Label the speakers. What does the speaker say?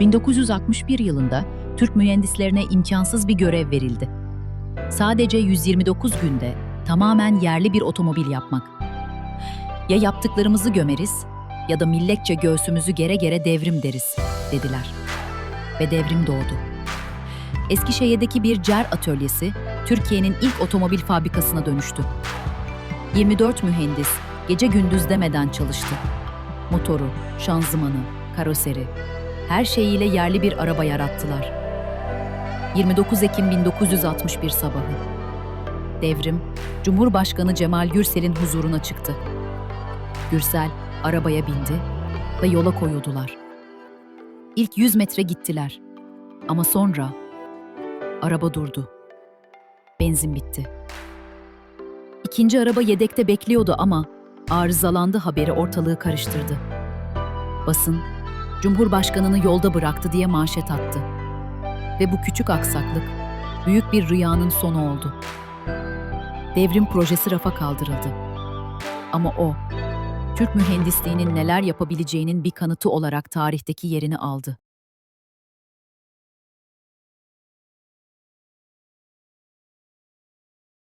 Speaker 1: 1961 yılında Türk mühendislerine imkansız bir görev verildi. Sadece 129 günde tamamen yerli bir otomobil yapmak. Ya yaptıklarımızı gömeriz ya da milletçe göğsümüzü gere gere devrim deriz, dediler. Ve devrim doğdu. Eskişehir'deki bir CER atölyesi, Türkiye'nin ilk otomobil fabrikasına dönüştü. 24 mühendis gece gündüz demeden çalıştı. Motoru, şanzımanı, karoseri, her şeyiyle yerli bir araba yarattılar. 29 Ekim 1961 sabahı. Devrim, Cumhurbaşkanı Cemal Gürsel'in huzuruna çıktı. Gürsel arabaya bindi ve yola koyuldular. İlk 100 metre gittiler. Ama sonra araba durdu. Benzin bitti. İkinci araba yedekte bekliyordu ama arızalandı haberi ortalığı karıştırdı. Basın, Cumhurbaşkanını yolda bıraktı diye manşet attı. Ve bu küçük aksaklık büyük bir rüyanın sonu oldu. Devrim projesi rafa kaldırıldı. Ama o, Türk mühendisliğinin neler yapabileceğinin bir kanıtı olarak tarihteki yerini aldı.